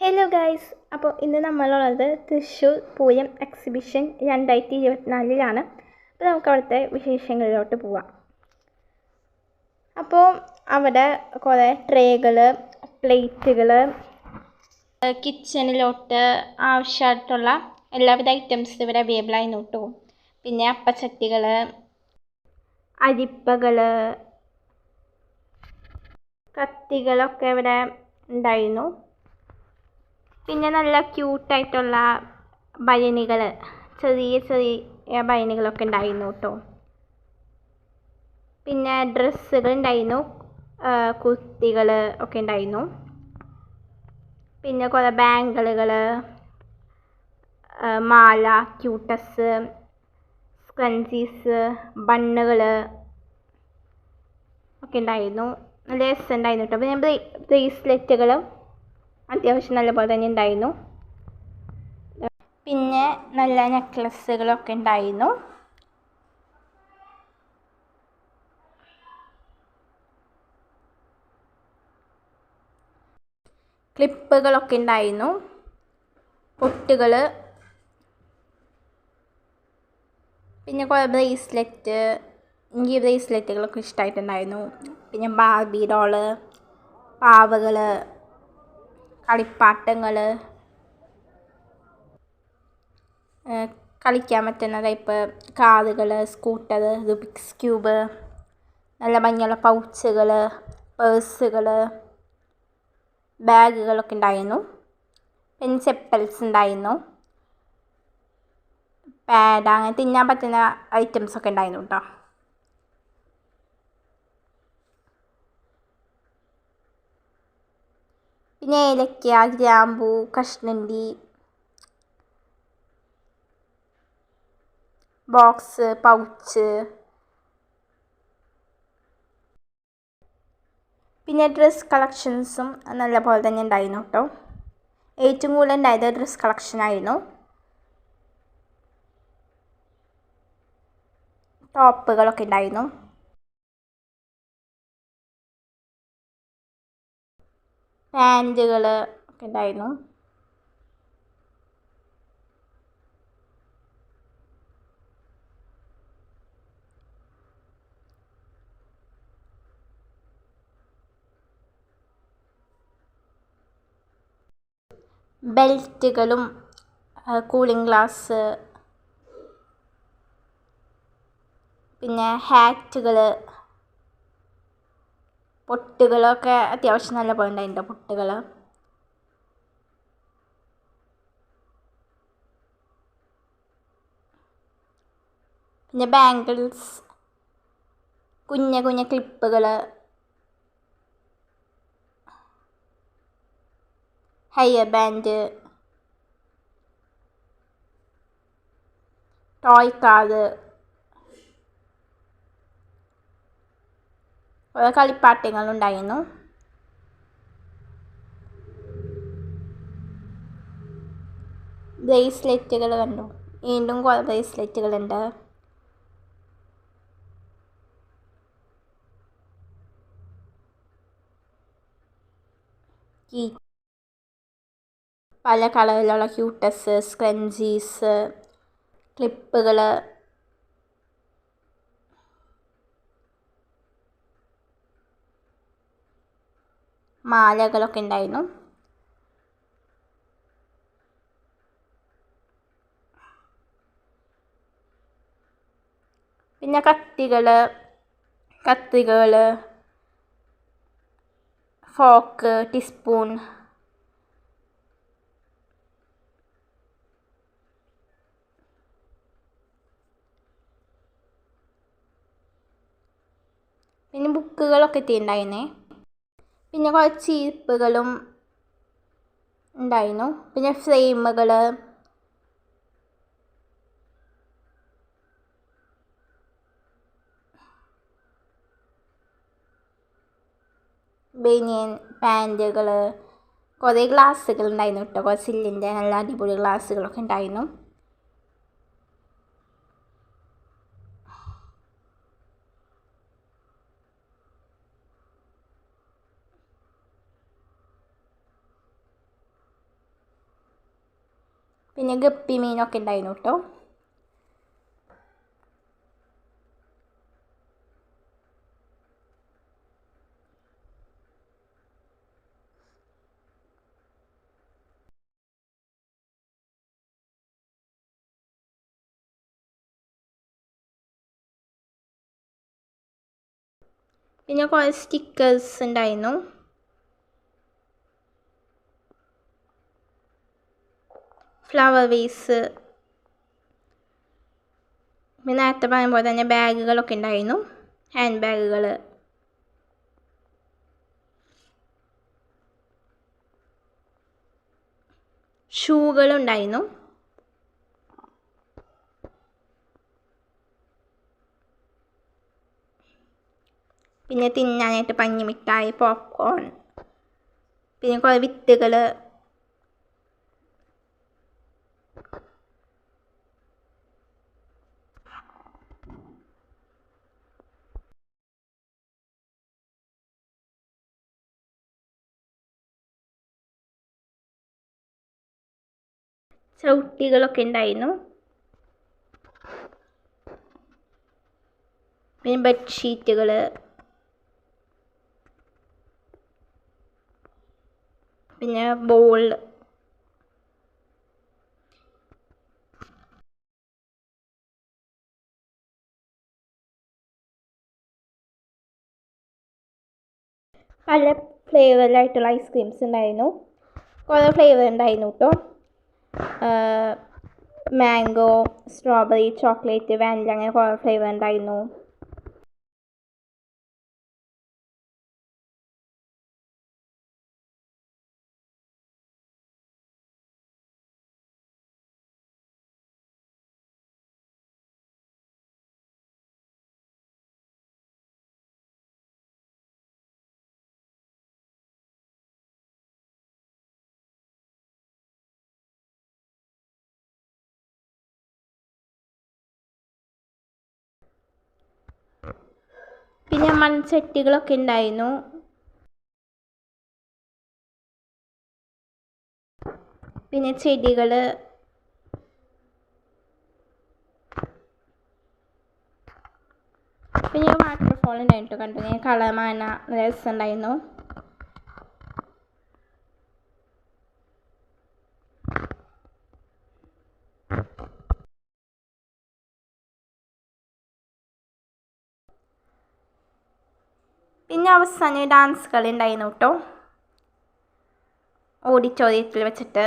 Hello guys അപ്പോൾ ഇന്ന് നമ്മളുള്ളത് തൃശ്ശൂർ പൂയം എക്സിബിഷൻ രണ്ടായിരത്തി ഇരുപത്തിനാലിലാണ്. അപ്പോൾ നമുക്ക് അവിടുത്തെ വിശേഷങ്ങളിലോട്ട് പോവാം. അപ്പോൾ അവിടെ കുറേ ട്രേകൾ പ്ലേറ്റുകൾ കിച്ചണിലോട്ട് ആവശ്യമായിട്ടുള്ള എല്ലാവിധ ഐറ്റംസ് ഇവിടെ അവൈലബിൾ ആയി കേട്ടോ. പിന്നെ അപ്പച്ചട്ടികൾ അരിപ്പകൾ കത്തികളൊക്കെ ഇവിടെ ഉണ്ടായിരുന്നു. പിന്നെ നല്ല ക്യൂട്ടായിട്ടുള്ള ഭരണികൾ ചെറിയ ചെറിയ ഭരണികളൊക്കെ ഉണ്ടായിരുന്നു കേട്ടോ. പിന്നെ ഡ്രസ്സുകൾ ഉണ്ടായിരുന്നു. കുർത്തികൾ ഒക്കെ ഉണ്ടായിരുന്നു. പിന്നെ കുറേ ബാങ്കിളുകൾ മാല ക്യൂട്ടസ് സ്ക്രഞ്ചീസ് ബണ്ണുകൾ ഒക്കെ ഉണ്ടായിരുന്നു. നല്ല രസമുണ്ടായിരുന്നു കേട്ടോ. പിന്നെ ബ്രേസ്ലെറ്റുകൾ അത്യാവശ്യം നല്ലപോലെ തന്നെ ഉണ്ടായിരുന്നു. പിന്നെ നല്ല നെക്ലസ്സുകളൊക്കെ ഉണ്ടായിരുന്നു. ക്ലിപ്പുകളൊക്കെ ഉണ്ടായിരുന്നു. പൊട്ടുകൾ പിന്നെ കുറേ ബ്രേസ്ലെറ്റ് എനിക്ക് ബ്രേസ്ലെറ്റുകളൊക്കെ ഇഷ്ടമായിട്ടുണ്ടായിരുന്നു. പിന്നെ ബാർബി ഡോൾ പാവകൾ കളിപ്പാട്ടങ്ങൾ കളിക്കാൻ പറ്റുന്ന ടൈപ്പ് കാറുകൾ സ്കൂട്ടർ റുബിക്സ് ക്യൂബ് നല്ല ഭംഗിയുള്ള പൗച്ചുകൾ പേഴ്സുകൾ ബാഗുകളൊക്കെ ഉണ്ടായിരുന്നു. പിന്നെ ചെപ്പൽസ് ഉണ്ടായിരുന്നു. പാഡ് അങ്ങനെ തിന്നാൻ പറ്റുന്ന ഐറ്റംസൊക്കെ ഉണ്ടായിരുന്നു കേട്ടോ പിന്നെ ഏലക്ക ഗ്രാമ്പൂ കഷ്ണണ്ടി ബോക്സ് പൗച്ച്. പിന്നെ ഡ്രസ് കളക്ഷൻസും നല്ല പോലെ തന്നെ ഉണ്ടായിരുന്നു കേട്ടോ. ഏറ്റവും കൂടുതൽ ഉണ്ടായത് ഡ്രസ് കളക്ഷൻ ആയിരുന്നു. ടോപ്പുകളൊക്കെ ഉണ്ടായിരുന്നു. പാന്റുകൾ ഒക്കെ ഉണ്ടായിരുന്നു. ബെൽറ്റുകളും കൂളിംഗ് ഗ്ലാസ് പിന്നെ ഹാറ്റുകൾ പൊട്ടുകളൊക്കെ അത്യാവശ്യം നല്ല പോലെ ഉണ്ടായിട്ടുണ്ട് പൊട്ടുകൾ പിന്നെ ബാങ്കിൾസ് കുഞ്ഞ കുഞ്ഞ ക്ലിപ്പുകൾ ഹയർ ബാൻഡ് ടോയ് കാറ് കളിപ്പാട്ടങ്ങളുണ്ടായിരുന്നു ബ്രേസ്ലെറ്റുകൾ കണ്ടു. വീണ്ടും കുറേ ബ്രേസ്ലെറ്റുകളുണ്ട് പല കളറിലുള്ള ക്യൂട്ടസ് സ്ക്രഞ്ചീസ് ക്ലിപ്പുകൾ മാലകളൊക്കെ ഉണ്ടായിരുന്നു. പിന്നെ കത്തികൾ കത്തികൾ ഫോക്ക് ടീസ്പൂൺ. പിന്നെ ബുക്കുകളൊക്കെ എത്തിയിട്ടുണ്ടായിരുന്നേ. പിന്നെ കുറച്ച് ചീപ്പുകളും ഉണ്ടായിരുന്നു. പിന്നെ ഫ്രെയിമുകൾ ബനിയൻ പാന്റുകൾ കുറേ ഗ്ലാസ്സുകൾ ഉണ്ടായിരുന്നു കേട്ടോ. കുറച്ച് സില്ലിന്റെ നല്ല അടിപൊളി ഗ്ലാസ്സുകളൊക്കെ ഉണ്ടായിരുന്നു. പിന്നെ ഗപ്പി മീനൊക്കെ ഉണ്ടായിരുന്നു കേട്ടോ. പിന്നെ കുറേ സ്റ്റിക്കേഴ്സ് ഉണ്ടായിരുന്നു. ഫ്ലവർ വേസ് പിന്നെ നേരത്തെ പറയുമ്പോൾ തന്നെ ബാഗുകളൊക്കെ ഉണ്ടായിരുന്നു. ഹാൻഡ് ബാഗുകൾ ഷൂകളുണ്ടായിരുന്നു പിന്നെ തിന്നാനായിട്ട് പഞ്ഞിമിഠായി പോപ്കോൺ പിന്നെ കുറേ വിത്തുകൾ ചവിട്ടികളൊക്കെ ഉണ്ടായിരുന്നു. പിന്നെ ബെഡ്ഷീറ്റുകൾ പിന്നെ ബോൾ പല ഫ്ലേവറിലായിട്ടുള്ള ഐസ്ക്രീംസ് ഉണ്ടായിരുന്നു. കുറേ ഫ്ലേവർ ഉണ്ടായിരുന്നു കേട്ടോ മാംഗോ സ്ട്രോബെറി ചോക്ലേറ്റ് വാനില അങ്ങനെ കുറേ ഫ്ലേവർ ഉണ്ടായിരുന്നു. പിന്നെ മൺചട്ടികളൊക്കെ ഉണ്ടായിരുന്നു. പിന്നെ ചെടികൾ പിന്നെ വാട്ടർഫോൾ ഉണ്ടായിരുന്നു കണ്ടു. കളമാന രസമുണ്ടായിരുന്നു. പിന്നെ അവസാനം ഡാൻസ് കളി ഉണ്ടായിരുന്നു കേട്ടോ ഓഡിറ്റോറിയത്തിൽ വെച്ചിട്ട്